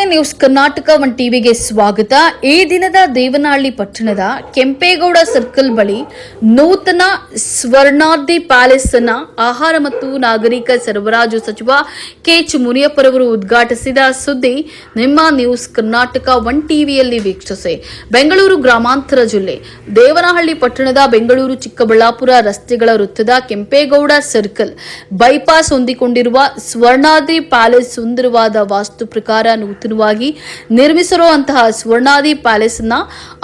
ನಮಸ್ತೆ news Karnataka one ಟಿವಿಗೆ ಸ್ವಾಗತ. ಈ ದಿನದ ದೇವನಹಳ್ಳಿ ಪಟ್ಟಣದ ಕೆಂಪೇಗೌಡ ಸರ್ಕಲ್ ಬಳಿ ನೂತನ ಸ್ವರ್ಣಾರ್ಧಿ ಪ್ಯಾಲೇಸ್ ಅನ್ನ ಆಹಾರ ಮತ್ತು ನಾಗರಿಕ ಸರಬರಾಜು ಸಚಿವ ಕೆಎಚ್ ಮುನಿಯಪ್ಪರವರು ಉದ್ಘಾಟಿಸಿದ ಸುದ್ದಿ ನಿಮ್ಮ ನ್ಯೂಸ್ ಕರ್ನಾಟಕ ಒನ್ ಟಿವಿಯಲ್ಲಿ ವೀಕ್ಷಿಸಿ. ಬೆಂಗಳೂರು ಗ್ರಾಮಾಂತರ ಜಿಲ್ಲೆ ದೇವನಹಳ್ಳಿ ಪಟ್ಟಣದ ಬೆಂಗಳೂರು ಚಿಕ್ಕಬಳ್ಳಾಪುರ ರಸ್ತೆಗಳ ವೃತ್ತದ ಕೆಂಪೇಗೌಡ ಸರ್ಕಲ್ ಬೈಪಾಸ್ ಹೊಂದಿಕೊಂಡಿರುವ ಸ್ವರ್ಣಾದ್ರಿ ಪ್ಯಾಲೇಸ್ ಸುಂದರವಾದ ವಾಸ್ತು ಪ್ರಕಾರ ನೂತನವಾಗಿ ನಿರ್ಮಿಸಿರುವಂತಹ ಸ್ವರ್ಣಾದಿ ಪ್ಯಾಲೇಸ್ನ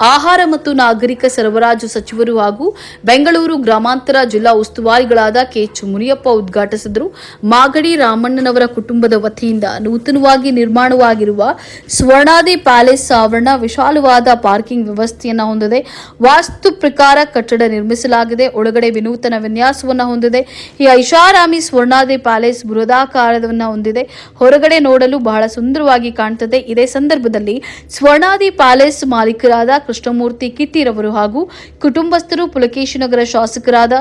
ಆಹಾರ ಮತ್ತು ನಾಗರಿಕ ಸರಬರಾಜು ಸಚಿವರು ಹಾಗೂ ಬೆಂಗಳೂರು ಗ್ರಾಮಾಂತರ ಜಿಲ್ಲಾ ಉಸ್ತುವಾರಿಗಳಾದ ಕೆಎಚ್ ಮುನಿಯಪ್ಪ ಉದ್ಘಾಟಿಸಿದರು. ಮಾಗಡಿ ರಾಮಣ್ಣನವರ ಕುಟುಂಬದ ವತಿಯಿಂದ ನೂತನವಾಗಿ ನಿರ್ಮಾಣವಾಗಿರುವ ಸ್ವರ್ಣಾದಿ ಪ್ಯಾಲೇಸ್ ಆವರಣ ವಿಶಾಲವಾದ ಪಾರ್ಕಿಂಗ್ ವ್ಯವಸ್ಥೆಯನ್ನ ಹೊಂದಿದೆ. ವಾಸ್ತು ಪ್ರಕಾರ ಕಟ್ಟಡ ನಿರ್ಮಿಸಲಾಗಿದೆ. ಒಳಗಡೆ ವಿನೂತನ ವಿನ್ಯಾಸವನ್ನು ಹೊಂದಿದೆ. ಈ ಐಷಾರಾಮಿ ಸ್ವರ್ಣಾದಿ ಪ್ಯಾಲೇಸ್ ಬೃಹದಾಕಾರವನ್ನು ಹೊಂದಿದೆ. ಹೊರಗಡೆ ನೋಡಲು ಬಹಳ ಸುಂದರವಾಗಿ ಕಾಣುತ್ತದೆ ಇದೇ ಸಂದರ್ಭದಲ್ಲಿ ಸ್ವರ್ಣಾದಿ ಪ್ಯಾಲೇಸ್ ಮಾಲೀಕರಾದ ಕೃಷ್ಣಮೂರ್ತಿ ಕಿತ್ತಿರವರು ಹಾಗೂ ಕುಟುಂಬಸ್ಥರು ಪುಲಕೇಶನಗರ ಶಾಸಕರಾದ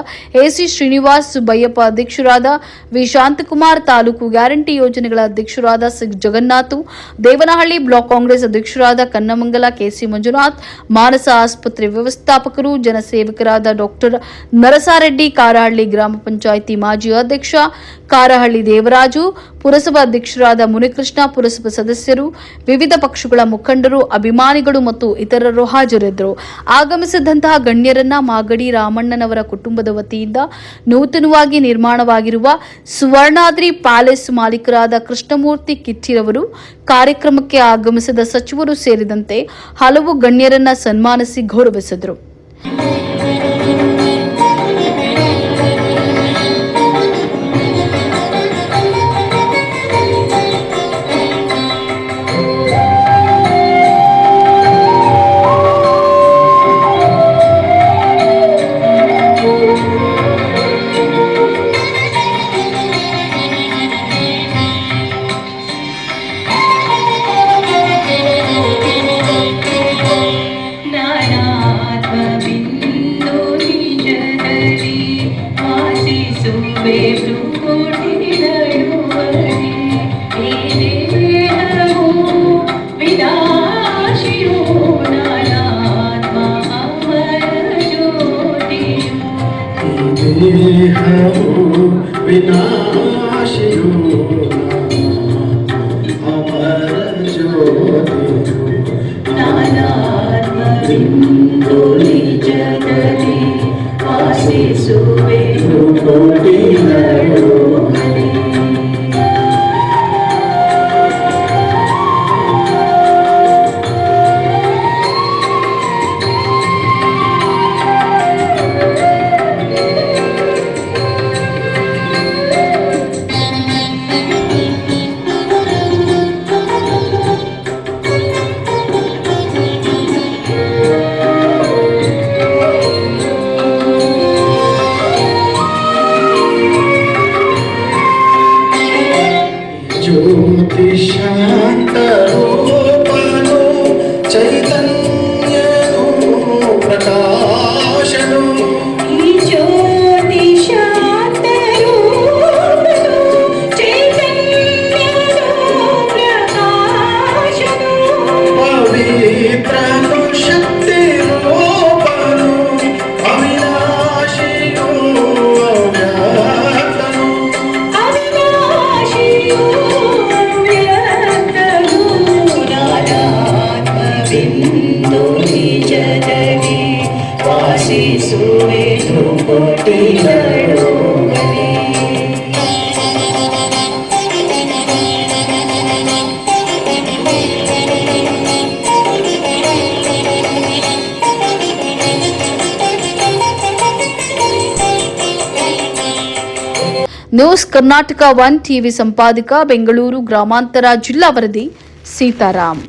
ಎಸಿ ಶ್ರೀನಿವಾಸ್ ಬೈಯಪ್ಪ ಅಧ್ಯಕ್ಷರಾದ ವಿ ಶಾಂತಕುಮಾರ್ ತಾಲೂಕು ಗ್ಯಾರಂಟಿ ಯೋಜನೆಗಳ ಅಧ್ಯಕ್ಷರಾದ C Jagannath, Devanahalli block Congress ಅಧ್ಯಕ್ಷರಾದ ಕನ್ನಮಂಗಲ ಕೆಸಿ ಮಂಜುನಾಥ್, ಮಾನಸ ಆಸ್ಪತ್ರೆ ವ್ಯವಸ್ಥಾಪಕರು, ಜನಸೇವಕರಾದ ಡಾಕ್ಟರ್ ನರಸಾರೆಡ್ಡಿ ಕಾರಹಳ್ಳಿ ಗ್ರಾಮ ಪಂಚಾಯಿತಿ ಮಾಜಿ ಅಧ್ಯಕ್ಷ ಕಾರಹಳ್ಳಿ ದೇವರಾಜು, ಪುರಸಭಾ ಅಧ್ಯಕ್ಷರಾದ ಮುನಿಕೃಷ್ಣ, ಪುರಸಭಾ ಸದಸ್ಯರು ವಿವಿಧ ಪಕ್ಷಗಳ ಮುಖಂಡರು, ಅಭಿಮಾನಿಗಳು ಮತ್ತು ಇತರರು ಹಾಜರಿದ್ದರು. ಆಗಮಿಸಿದಂತಹ ಗಣ್ಯರನ್ನ ಮಾಗಡಿ ರಾಮಣ್ಣನವರ ಕುಟುಂಬದ ವತಿಯಿಂದ ನೂತನವಾಗಿ ನಿರ್ಮಾಣವಾಗಿರುವ ಸುವರ್ಣಾದ್ರಿ ಪ್ಯಾಲೇಸ್ ಮಾಲೀಕರಾದ ಕೃಷ್ಣಮೂರ್ತಿ ಕಿಟ್ಟಿರವರು ಕಾರ್ಯಕ್ರಮಕ್ಕೆ ಆಗಮಿಸಿದ ಸಚಿವರು ಸೇರಿದಂತೆ ಹಲವು ಗಣ್ಯರನ್ನ ಸನ್ಮಾನಿಸಿ ಗೌರವಿಸಿದರು. বিনাশিরো ನ್ಯೂಸ್ ಕರ್ನಾಟಕ ಒನ್ ಟಿವಿ ಸಂಪಾದಕ ಬೆಂಗಳೂರು ಗ್ರಾಮಾಂತರ ಜಿಲ್ಲಾ ವರದಿ ಸೀತಾರಾಮ್